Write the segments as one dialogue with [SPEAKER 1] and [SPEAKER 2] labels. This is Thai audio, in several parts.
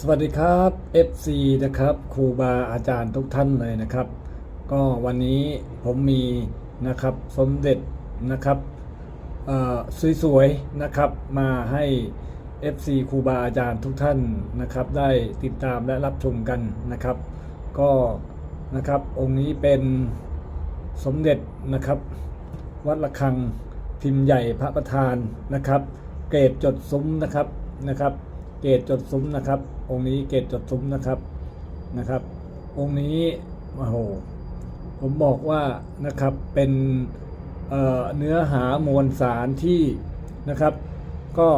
[SPEAKER 1] สวัสดีครับ FC นะครับครูบาอาจารย์ทุกท่านเลยนะครับ ก็วันนี้ผมมีนะครับสมเด็จนะครับสวยๆนะครับมาให้ FC ครูบาอาจารย์ทุกท่านนะครับ ได้ติดตามและรับชมกันนะครับ ก็นะครับองค์นี้เป็นสมเด็จนะครับ วัดระฆังพิมพ์ใหญ่พระประธานนะครับ เกรดจดซุ้มนะครับนะครับ เกรดจดซุ้มนะครับ องค์นี้เกรดจดซุ้มนะครับนะครับ องค์นี้โอ้โหผมบอกว่านะครับเป็นเเนื้อหามวลสารที่นะครับ ก็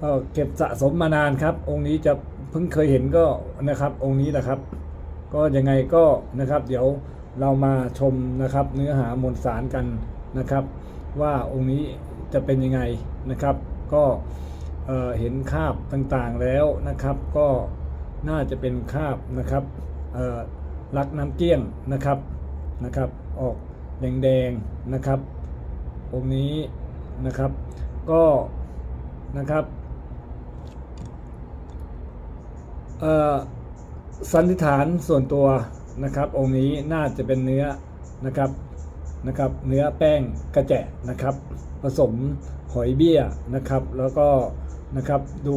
[SPEAKER 1] เเก็บสะสมมานานครับ องค์นี้จะเพิ่งเคยเห็นก็นะครับ องค์นี้แหละครับ ก็ยังไงก็นะครับ เดี๋ยวเรามาชมนะครับ เนื้อหามวลสารกันนะครับ ว่าองค์นี้จะเป็นยังไงนะครับ ก็ เเห็นคาบต่างๆแล้วนะครับก็น่าจะเป็นคาบนะครับเอ่อลักน้ำเกลี้ยงนะครับนะครับ ออกแดงๆนะครับองนี้นะครับก็นะครับสันนิษฐานส่วนตัวนะครับ องค์นี้น่าจะเป็นเนื้อนะครับนะครับ เนื้อแป้งกระแจะนะครับ ผสมหอยเบี้ยนะครับ แล้วก็ นะครับ ดู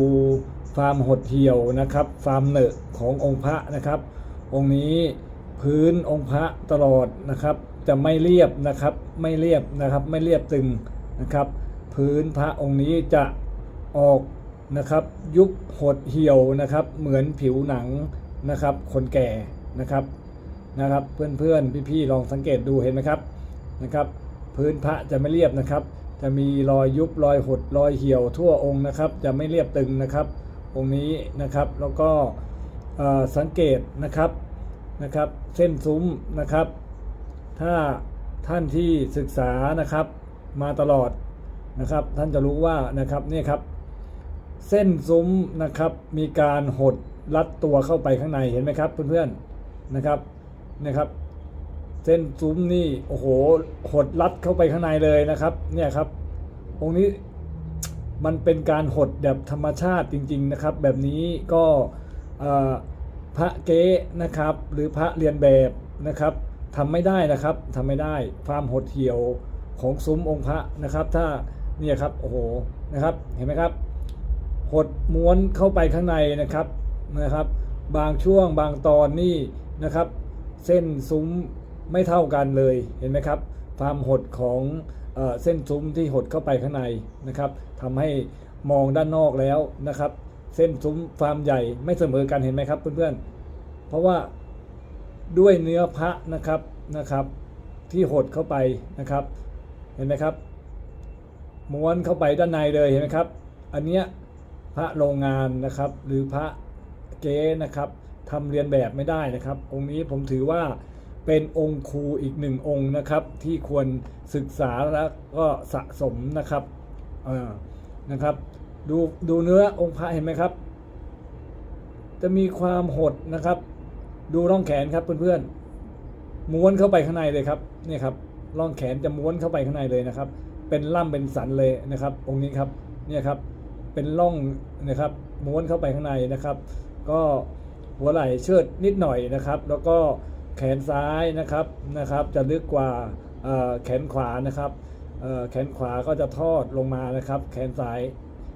[SPEAKER 1] ความหดเหี่ยวนะครับความเหนอะขององค์พระนะครับ องค์นี้พื้นองค์พระตลอดนะครับ จะไม่เรียบนะครับไม่เรียบนะครับไม่เรียบตึงนะครับ พื้นพระองค์นี้จะออกนะครับ ยุบหดเหี่ยวนะครับ เหมือนผิวหนังนะครับ คนแก่นะครับนะครับ เพื่อนๆพี่ๆลองสังเกตดูเห็นไหมครับนะครับ พื้นพระจะไม่เรียบนะครับ จะมีรอยยุบรอยหดรอยเหี่ยวทั่วองค์นะครับ จะไม่เรียบตึงนะครับ องค์นี้นะครับแล้วก็สังเกตนะครับนะครับ เส้นซุ้มนะครับ ถ้าท่านที่ศึกษานะครับมาตลอดนะครับ ท่านจะรู้ว่านะครับนี่ครับ เส้นซุ้มนะครับ มีการหดรัดตัวเข้าไปข้างในเห็นไหมครับเพื่อนๆนะครับนะครับ เส้นซุ้มนี่โอ้โหหดรัดเข้าไปข้างในเลยนะครับ เนี่ยครับองค์นี้มันเป็นการหดแบบธรรมชาติจริง ๆนะครับ แบบนี้ก็พระเก๊นะครับ หรือพระเรียนแบบนะครับทำไม่ได้นะครับทำไม่ได้ความหดเหี่ยวของซุ้มองค์พระนะครับ ถ้าเนี่ยครับโอ้โหนะครับเห็นไหมครับ หดม้วนเข้าไปข้างในนะครับนะครับ บางช่วงบางตอนนี่นะครับ เส้นซุ้ม ไม่เท่ากันเลยเห็นไหมครับ ความหดของเอเส้นซุ้มที่หดเข้าไปข้างในนะครับทำให้มองด้านนอกแล้วนะครับ เส้นซุ้มความใหญ่ไม่เสมอกันเห็นไหมครับเพื่อนๆเพราะว่าด้วยเนื้อพระนะครับนะครับ ที่หดเข้าไปนะครับ เห็นไหมครับ ม้วนเข้าไปด้านในเลยเห็นไหมครับ อันเนี้ยพระโรงงานนะครับ หรือพระเก๊นะครับทำเรียนแบบไม่ได้นะครับ องค์นี้ผมถือว่า เป็นองค์ครูอีกหนึ่งองค์นะครับ ที่ควรศึกษาแล้วก็สะสมนะครับเออนะครับ ดูดูเนื้อองค์พระเห็นไหมครับ จะมีความหดนะครับ ดูร่องแขนครับเพื่อนๆม้วนเข้าไปข้างในเลยครับนี่ครับร่องแขนจะม้วนเข้าไปข้างในเลยนะครับ เป็นล่ำเป็นสันเลยนะครับ องค์นี้ครับเนี่ยครับเป็นร่องนะครับ ม้วนเข้าไปข้างในนะครับ ก็หัวไหล่เชิดนิดหน่อยนะครับ แล้วก็ แขนซ้ายนะครับนะครับ จะลึกกว่าแขนขวานะครับแขนขวาก็จะทอดลงมานะครับ แขนซ้าย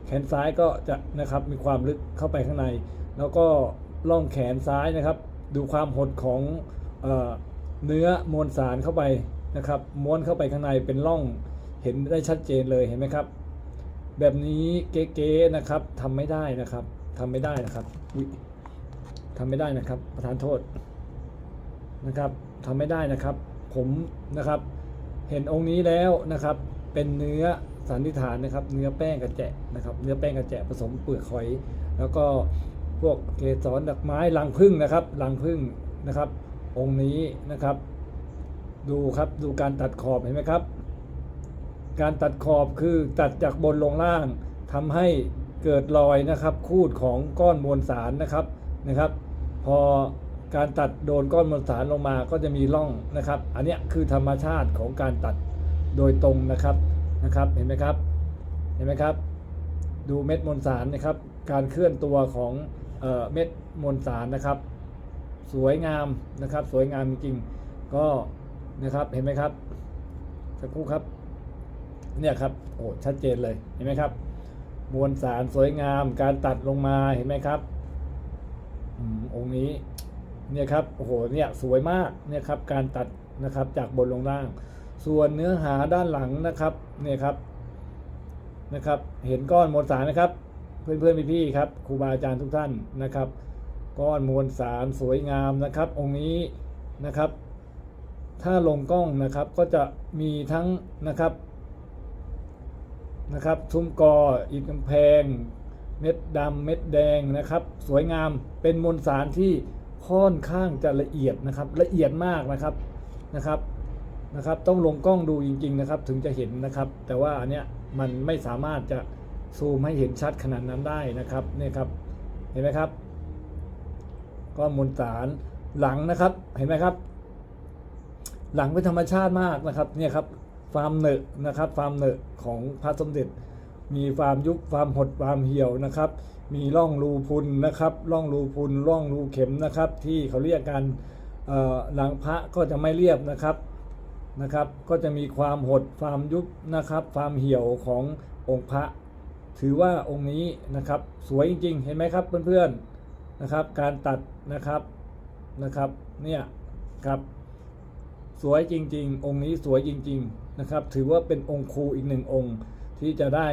[SPEAKER 1] แขนซ้ายก็จะนะครับมีความลึกเข้าไปข้างใน แล้วก็ล่องแขนซ้ายนะครับ ดูความหดของเอเนื้อมวลสารเข้าไปนะครับ ม้วนเข้าไปข้างในเป็นร่องเห็นได้ชัดเจนเลยเห็นไหมครับ แบบนี้เก๋ๆนะครับทำไม่ได้นะครับทำไม่ได้นะครับอุ๊ยทำไม่ได้นะครับ ประธานโทษ นะครับทำไม่ได้นะครับ ผมนะครับ เห็นองค์นี้แล้วนะครับ เป็นเนื้อสันนิษฐานนะครับ เนื้อแป้งกระแจะนะครับ เนื้อแป้งกระแจะผสมเปลือกหอย แล้วก็พวกเกสรดอกไม้รังผึ้งนะครับรังผึ้งนะครับ องค์นี้นะครับ ดูครับดูการตัดขอบเห็นไหมครับ การตัดขอบคือตัดจากบนลงล่างทำให้เกิดรอยนะครับ คูดของก้อนมวลสารนะครับนะครับ พอ การตัดโดนก้อนมวลสารลงมาก็จะมีร่องนะครับ อันนี้คือธรรมชาติของการตัดโดยตรงนะครับนะครับ เห็นไหมครับ เห็นไหมครับ ดูเม็ดมวลสารนะครับ การเคลื่อนตัวของเออเม็ดมวลสารนะครับ สวยงามนะครับ สวยงามจริงๆก็นะครับเห็นไหมครับสักครู่ครับเนี่ยครับโอ้ชัดเจนเลยเห็นไหมครับ มวลสารสวยงาม การตัดลงมาเห็นไหมครับอองค์นี้ เนี่ยครับโอ้โหเนี่ยสวยมากเนี่ยครับการตัดนะครับจากบนลงล่าง ส่วนเนื้อหาด้านหลังนะครับเนี่ยครับนะครับ เห็นก้อนมวลสารนะครับ เพื่อนเพื่อนๆพี่ๆครับครูบาอาจารย์ทุกท่านนะครับ ก้อนมวลสารสวยงามนะครับ องค์นี้นะครับ ถ้าลงกล้องนะครับก็จะมีทั้งนะครับนะครับซุ้มกออิฐกำแพง เม็ดดำเม็ดแดงนะครับ สวยงามเป็นมวลสารที่ ค่อนข้างจะละเอียดนะครับ ละเอียดมากนะครับนะครับนะครับ ต้องลงกล้องดูจริง ๆ นะครับ ถึงจะเห็นนะครับ แต่ว่าอันเนี้ยมันไม่สามารถจะซูมให้เห็นชัดขนาดนั้นได้นะครับเนี่ยครับเห็นไหมครับก้อนมวลสารหลังนะครับเห็นไหมครับ หลังเป็นธรรมชาติมากนะครับเนี่ยครับฟาร์มเนอะนะครับฟาร์มเนอะของพระสมเด็จ มีฟามยุบฟามหดฟามเหี่ยวนะครับ มีร่องรูพุนนะครับร่องรูพุนร่องรูเข็มนะครับ ที่เขาเรียกกันหลังพระก็จะไม่เรียบนะครับนะครับ ก็จะมีความหดฟามยุบนะครับฟามเหี่ยวขององค์พระ ถือว่าองค์นี้นะครับ สวยจริงๆ เห็นไหมครับเพื่อนๆนะครับ การตัดนะครับนะครับเนี่ยครับสวยจริง ๆ องค์นี้สวยจริง ๆนะครับ ถือว่าเป็นองค์ครูอีกหนึ่งองค์ ที่จะได้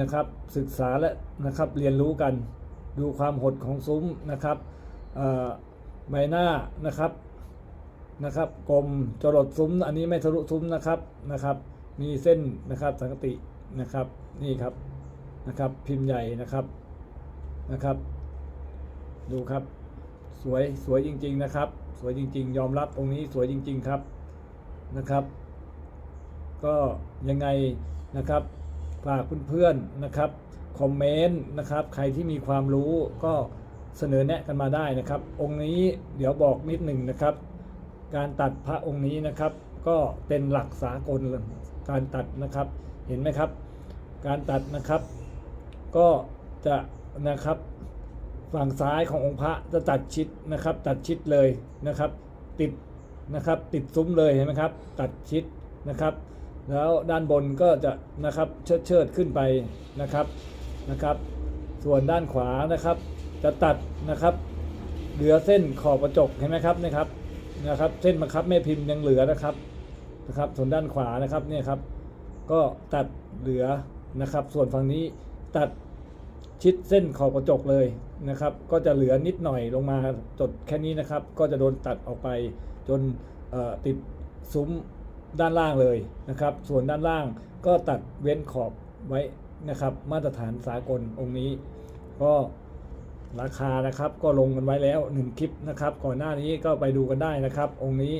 [SPEAKER 1] นะครับศึกษาและนะครับเรียนรู้กันดูความหดของซุ้มนะครับใบหน้านะครับนะครับกลมจรดซุ้ม อันนี้ไม่ทะลุซุ้มนะครับนะครับ มีเส้นนะครับสังกตินะครับนี่ครับนะครับพิมพ์ใหญ่นะครับนะครับ ดูครับสวยสวยจริง ๆนะครับ สวยจริง ๆ ยอมรับองนี้สวยจริง ๆครับนะครับ ก็ยังไงนะครับ ฝากเพื่อนๆนะครับคอมเมนต์นะครับใครที่มีความรู้ก็เสนอแนะกันมาได้นะครับ องค์นี้เดี๋ยวบอกนิดหนึ่งนะครับ การตัดพระองค์นี้นะครับ ก็เป็นหลักสากลการตัดนะครับเห็นไหมครับ การตัดนะครับ ก็จะนะครับฝั่งซ้ายขององค์พระจะตัดชิดนะครับ ตัดชิดเลยนะครับ ติดนะครับ ติดซุ้มเลยเห็นไหมครับ ตัดชิดนะครับ แล้วด้านบนก็จะนะครับเชิดเชิดขึ้นไปนะครับนะครับ ส่วนด้านขวานะครับ จะตัดนะครับ เหลือเส้นขอบกระจกเห็นไหมครับนี่ครับนะครับ เส้นบังคับแม่พิมพ์ยังเหลือนะครับนะครับ ส่วนด้านขวานะครับเนี่ยครับ ก็ตัดเหลือนะครับ ส่วนฝั่งนี้ตัดชิดเส้นขอบกระจกเลยนะครับ ก็จะเหลือนิดหน่อยลงมาจดแค่นี้นะครับ ก็จะโดนตัดออกไปจนติดซุ้ม ด้านล่างเลยนะครับ ส่วนด้านล่างก็ตัดเว้นขอบไว้นะครับ มาตรฐานสากลองค์นี้ ก็ราคานะครับก็ลงกันไว้แล้วหนึ่งคลิปนะครับ ก่อนหน้านี้ก็ไปดูกันได้นะครับ องค์นี้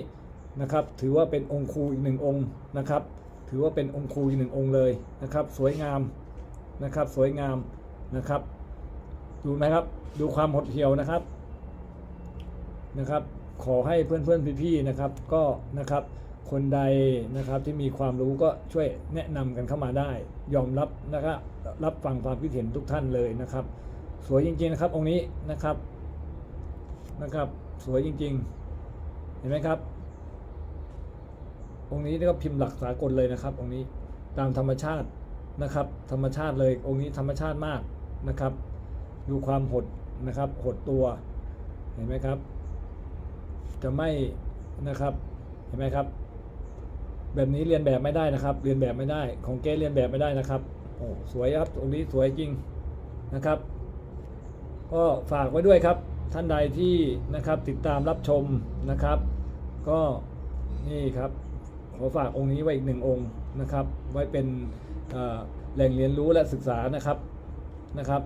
[SPEAKER 1] นะครับ ถือว่าเป็นองค์ครูอีกหนึ่งองค์นะครับ ถือว่าเป็นองค์ครูอีกหนึ่งองค์เลยนะครับ สวยงามนะครับ สวยงามนะครับ ดูไหมครับ ดูความหดเหี่ยวนะครับนะครับ ขอให้เพื่อนๆพี่ๆนะครับ ก็นะครับ คนใดนะครับที่มีความรู้ก็ช่วยแนะนำกันเข้ามาได้ ยอมรับนะครับรับฟังความคิดเห็นทุกท่านเลยนะครับ สวยจริงๆนะครับองค์นี้นะครับนะครับ สวยจริงๆ เห็นไหมครับ องค์นี้ก็พิมพ์หลักสากลเลยนะครับ องค์นี้ตามธรรมชาตินะครับ ธรรมชาติเลยองค์นี้ธรรมชาติมากนะครับ ดูความหดนะครับหดตัว เห็นไหมครับ จะไม่นะครับ เห็นไหมครับ แบบนี้เรียนแบบไม่ได้นะครับ เรียนแบบไม่ได้ ของเก๊เรียนแบบไม่ได้นะครับ โอ้สวยครับตรงนี้สวยจริงนะครับ ก็ฝากไว้ด้วยครับ ท่านใดที่นะครับติดตามรับชมนะครับ ก็นี่ครับขอฝากองค์นี้ไว้อีกหนึ่งองค์นะครับ ไว้เป็นแหล่งเรียนรู้และศึกษานะครับนะครับ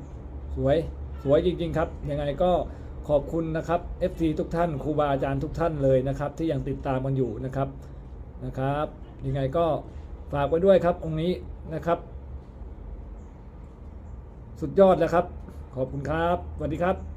[SPEAKER 1] สวยสวยจริง ๆ ครับ ยังไงก็ขอบคุณนะครับ FC ทุกท่านครูบาอาจารย์ทุกท่านเลยนะครับ ที่ยังติดตามกันอยู่นะครับ นะครับ ยังไงก็ฝากไว้ด้วยครับองค์นี้นะครับ สุดยอดแล้วครับ ขอบคุณครับสวัสดีครับ